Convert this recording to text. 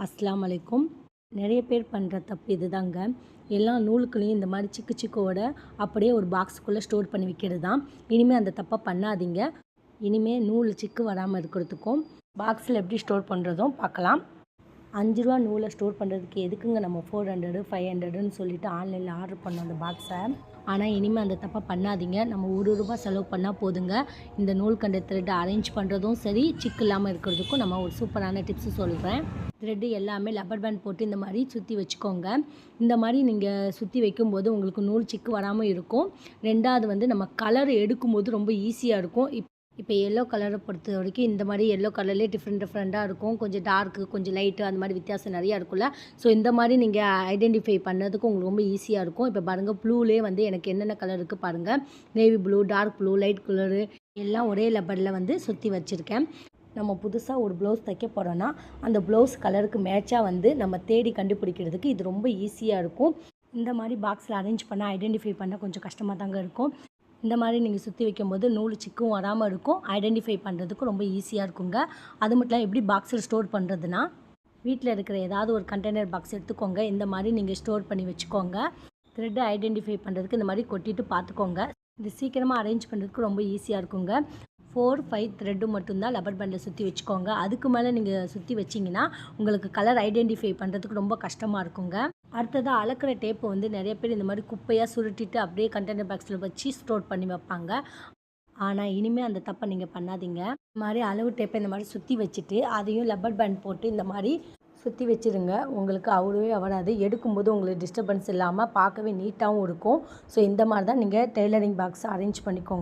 அஸ்லாம் அலைக்கும். நிறைய பேர் பண்ணுற தப்பு இதுதாங்க. எல்லா நூலுக்களையும் இந்த மாதிரி சிக்கு சிக்கோட அப்படியே ஒரு பாக்ஸுக்குள்ளே ஸ்டோர் பண்ணி வைக்கிறது தான் இனிமேல் அந்த தப்பை பண்ணாதீங்க. இனிமேல் நூல் சிக்கு வராமல் இருக்கிறதுக்கும் பாக்ஸில் எப்படி ஸ்டோர் பண்ணுறதும் பார்க்கலாம். அஞ்சு ரூபா நூலை ஸ்டோர் பண்ணுறதுக்கு எதுக்குங்க நம்ம ஃபோர் ஹண்ட்ரடு ஃபைவ் ஹண்ட்ரடுன்னு சொல்லிட்டு ஆன்லைனில் ஆர்டர் பண்ணோம் அந்த பாக்ஸை ஆனால் இனிமேல் அந்த தப்பை பண்ணாதீங்க. நம்ம ஒரு ரூபா செலவு பண்ணால் போதுங்க. இந்த நூல் கண்ட த்ரெட்டை அரேஞ்ச் பண்ணுறதும் சரி சிக்கு இல்லாமல் இருக்கிறதுக்கும் நம்ம ஒரு சூப்பரான டிப்ஸு சொல்கிறேன் த்ரெட்டு எல்லாமே லப்பர் பேண்ட் போட்டு இந்த மாதிரி சுற்றி வச்சுக்கோங்க. இந்த மாதிரி நீங்கள் சுற்றி வைக்கும்போது உங்களுக்கு நூல் சிக்கு வராமல் இருக்கும். ரெண்டாவது வந்து நம்ம கலர் எடுக்கும்போது ரொம்ப ஈஸியாக இருக்கும். இப்போ இப்போ எல்லோ கலரை பொறுத்த வரைக்கும் இந்த மாதிரி எல்லோ கலர்லேயே டிஃப்ரெண்ட் டிஃப்ரெண்ட்டாக இருக்கும். கொஞ்சம் டார்க்கு கொஞ்சம் லைட்டு அந்த மாதிரி வித்தியாசம் நிறையா இருக்கும்ல. ஸோ இந்த மாதிரி நீங்கள் ஐடென்டிஃபை பண்ணதுக்கு உங்களுக்கு ரொம்ப ஈஸியாக இருக்கும். இப்போ பாருங்கள் ப்ளூலே வந்து எனக்கு என்னென்ன கலர் இருக்குது பாருங்கள் navy blue dark blue light colour எல்லாம் ஒரே லப்பரில் வந்து சுற்றி வச்சுருக்கேன். நம்ம புதுசாக ஒரு ப்ளவுஸ் தைக்க போகிறோன்னா அந்த ப்ளவுஸ் கலருக்கு மேட்சாக வந்து நம்ம தேடி கண்டுபிடிக்கிறதுக்கு இது ரொம்ப ஈஸியாக இருக்கும். இந்த மாதிரி பாக்ஸில் அரேஞ்ச் பண்ண ஐடென்டிஃபை பண்ண கொஞ்சம் கஷ்டமாக தாங்க இருக்கும். இந்த மாதிரி நீங்கள் சுற்றி வைக்கும்போது நூல் சிக்கும் வராமல் இருக்கும். ஐடென்டிஃபை பண்ணுறதுக்கு ரொம்ப ஈஸியாக இருக்குங்க. அது மட்டும் இல்லாமல் எப்படி பாக்ஸில் ஸ்டோர் பண்ணுறதுனா வீட்டில் இருக்கிற ஏதாவது ஒரு கண்டெய்னர் பாக்ஸ் எடுத்துக்கோங்க. இந்த மாதிரி நீங்கள் ஸ்டோர் பண்ணி வச்சுக்கோங்க. த்ரெட்டை ஐடென்டிஃபை பண்ணுறதுக்கு இந்த மாதிரி கொட்டிட்டு பார்த்துக்கோங்க. இது சீக்கிரமாக அரேஞ்ச் பண்ணுறதுக்கு ரொம்ப ஈஸியாக இருக்குங்க. ஃபோர் ஃபைவ் த்ரெட்டு மட்டும்தான் லப்பர் பேண்டில் சுற்றி வச்சுக்கோங்க. அதுக்கு மேலே நீங்கள் சுற்றி வச்சிங்கன்னா உங்களுக்கு கலர் ஐடென்டிஃபை பண்ணுறதுக்கு ரொம்ப கஷ்டமாக இருக்குங்க. அடுத்ததாக அளக்கிற டேப்பை வந்து நிறைய பேர் இந்த மாதிரி குப்பையாக சுருட்டிட்டு அப்படியே கண்டெய்னர் பாக்ஸில் வச்சு ஸ்டோர் பண்ணி வைப்பாங்க. ஆனால் இனிமேல் அந்த தப்பை நீங்கள் பண்ணாதீங்க. இந்த மாதிரி அளவு டேப்பை இந்த மாதிரி சுற்றி வச்சுட்டு அதையும் லப்பர் பேண்ட் போட்டு இந்த மாதிரி சுற்றி வச்சுருங்க. உங்களுக்கு அவ்வளோவே அவராது எடுக்கும்போது உங்களுக்கு டிஸ்டர்பன்ஸ் இல்லாமல் பார்க்கவே நீட்டாகவும் இருக்கும். ஸோ இந்த மாதிரி தான் நீங்கள் டெய்லரிங் பாக்ஸ் அரேஞ்ச் பண்ணிக்கோங்க.